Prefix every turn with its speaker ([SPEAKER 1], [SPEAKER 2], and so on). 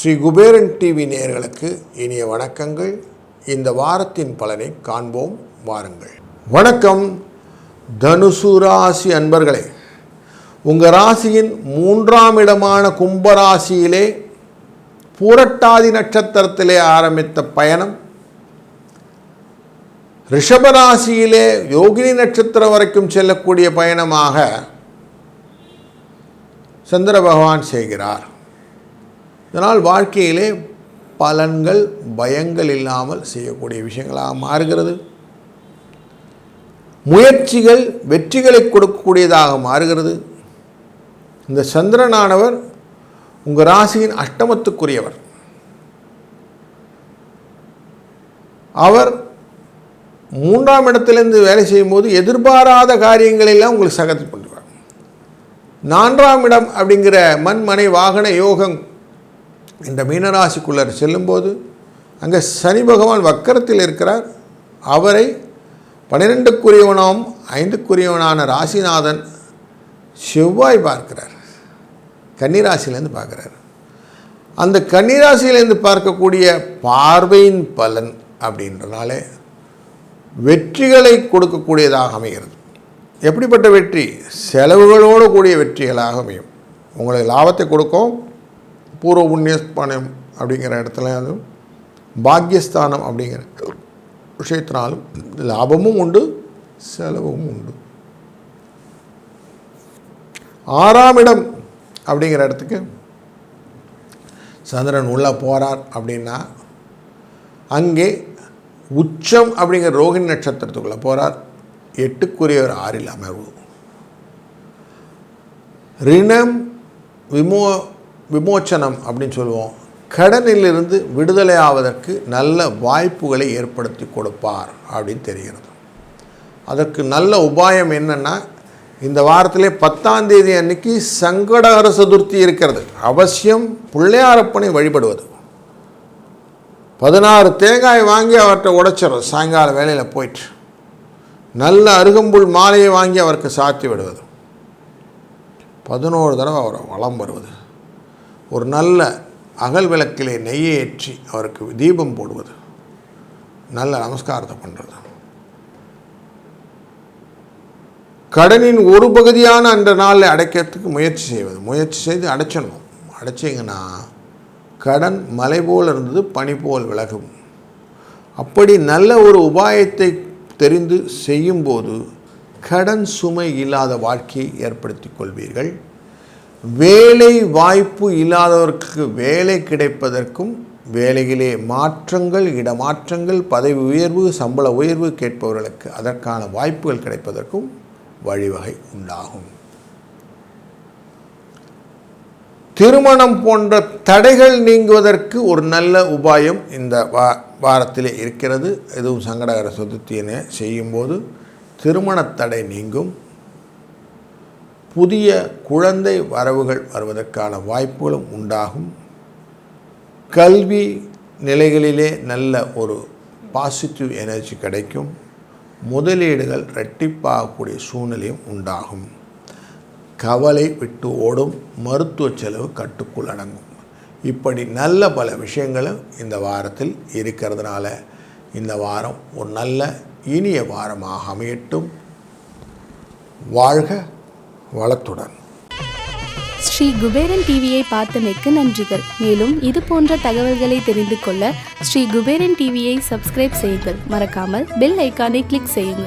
[SPEAKER 1] Sri Kuberan TV நேயர்களுக்கு இனிய வணக்கங்கள். இந்த வாரத்தின் பலனை காண்போம் வாருங்கள். வணக்கம். தனுசு ராசி அன்பர்களே உங்கள் ராசியின் மூன்றாம் இடமான கும்பராசியிலே பூரட்டாதி நட்சத்திரத்திலே ஆரம்பித்த பயணம் ரிஷபராசியிலே யோகினி நட்சத்திரம் வரைக்கும் செல்லக்கூடிய பயணமாக சந்திர பகவான் செய்கிறார். இதனால் வாழ்க்கையிலே பலன்கள் பயங்கள் இல்லாமல் செய்யக்கூடிய விஷயங்களாக மாறுகிறது. முயற்சிகள் வெற்றிகளை கொடுக்கக்கூடியதாக மாறுகிறது. இந்த சந்திரனானவர் உங்கள் ராசியின் அஷ்டமத்துக்குரியவர். அவர் மூன்றாம் இடத்திலிருந்து வேலை செய்யும்போது எதிர்பாராத காரியங்களெல்லாம் உங்களுக்கு சகதி பண்ணுறாங்க நான்காம் இடம் அப்படிங்கிற மண் மனை வாகன யோகம் இந்த மீனராசிக்குள்ளர் செல்லும்போது அங்கே சனி பகவான் வக்கரத்தில் இருக்கிறார். அவரை பன்னிரெண்டுக்குரியவனாம் ஐந்துக்குரியவனான ராசிநாதன் செவ்வாய் பார்க்கிறார். கன்னிராசிலேருந்து பார்க்குறார். அந்த கன்னிராசியிலேருந்து பார்க்கக்கூடிய பார்வையின் பலன் அப்படின்றனாலே வெற்றிகளை கொடுக்கக்கூடியதாக அமைகிறது. எப்படிப்பட்ட வெற்றி? செலவுகளோடு கூடிய வெற்றிகளாக அமையும். உங்களுக்கு லாபத்தை கொடுக்கும். பூர்வ புண்ணியஸ்தானம் அப்படிங்கிற இடத்துல அதுவும் பாக்கியஸ்தானம் அப்படிங்கிற விஷயத்தினாலும் லாபமும் உண்டு செலவும் உண்டு. ஆறாம் இடம் அப்படிங்கிற இடத்துக்கு சந்திரன் உள்ளே போகிறார் அப்படின்னா அங்கே உச்சம் அப்படிங்கிற ரோகிணி நட்சத்திரத்துக்குள்ளே போகிறார் எட்டுக்குரியவர் ஆறில் அமர்வு ரிணம் விமோ விமோச்சனம் அப்படின்னு சொல்லுவோம். கடனிலிருந்து விடுதலை ஆவதற்கு நல்ல வாய்ப்புகளை ஏற்படுத்தி கொடுப்பார் அப்படின்னு தெரிகிறது. அதற்கு நல்ல உபாயம் என்னென்னா இந்த வாரத்திலே பத்தாம் தேதி அன்னைக்கு சங்கடகர சதுர்த்தி இருக்கிறது. அவசியம் பிள்ளையாரப்பனை வழிபடுவது. பதினாறு தேங்காய் வாங்கி அவர்கிட்ட உடைச்சிடும் சாயங்கால வேலையில் போயிட்டு. நல்ல அருகம்புல் மாலையை வாங்கி அவருக்கு சாத்தி விடுவது. பதினோரு தடவை அவரை வளம் வருவது. ஒரு நல்ல அகல் விளக்கிலே நெய்யை ஏற்றி அவருக்கு தீபம் போடுவது. நல்ல நமஸ்காரத்தை பண்ணுறது கடனின் ஒரு பகுதியான அந்த நாளில் அடைக்கிறதுக்கு முயற்சி செய்வது. முயற்சி செய்து அடைச்சிடணும். அடைச்சிங்கன்னா கடன் மலை போல் இருந்தது பனி போல் விலகும். அப்படி நல்ல ஒரு உபாயத்தை தெரிந்து செய்யும்போது கடன் சுமை இல்லாத வாழ்க்கையை ஏற்படுத்தி கொள்வீர்கள். வேலை வாய்ப்பு இல்லாதவர்களுக்கு வேலை கிடைப்பதற்கும் வேலையிலே மாற்றங்கள் இடமாற்றங்கள் பதவி உயர்வு சம்பள உயர்வு கேட்பவர்களுக்கு அதற்கான வாய்ப்புகள் கிடைப்பதற்கும் வழிவகை உண்டாகும். திருமணம் போன்ற தடைகள் நீங்குவதற்கு ஒரு நல்ல உபாயம் இந்த வா வாரத்திலே இருக்கிறது. எதுவும் சங்கடகர சதுர்த்தியினை செய்யும்போது திருமண தடை நீங்கும். புதிய குழந்தை வரவுகள் வருவதற்கான வாய்ப்புகளும் உண்டாகும். கல்வி நிலைகளிலே நல்ல ஒரு பாசிட்டிவ் எனர்ஜி கிடைக்கும். முதலீடுகள் ரெட்டிப்பாகக்கூடிய சூழ்நிலையும் உண்டாகும். கவலை விட்டு ஓடும் மருத்துவ செலவு கட்டுக்குள் அடங்கும். இப்படி நல்ல பல விஷயங்களும் இந்த வாரத்தில் இருக்கிறதுனால இந்த வாரம் ஒரு நல்ல இனிய வாரமாக அமையட்டும். வாழ்க வளத்துடன்.
[SPEAKER 2] ஸ்ரீ குபேரன் டிவியை பார்த்தமைக்கு நன்றிகள். மேலும் இது போன்ற தகவல்களை தெரிந்து கொள்ள ஸ்ரீ குபேரன் டிவியை சப்ஸ்கிரைப் செய்யுங்கள். மறக்காமல் பெல் ஐக்கானை கிளிக் செய்யுங்கள்.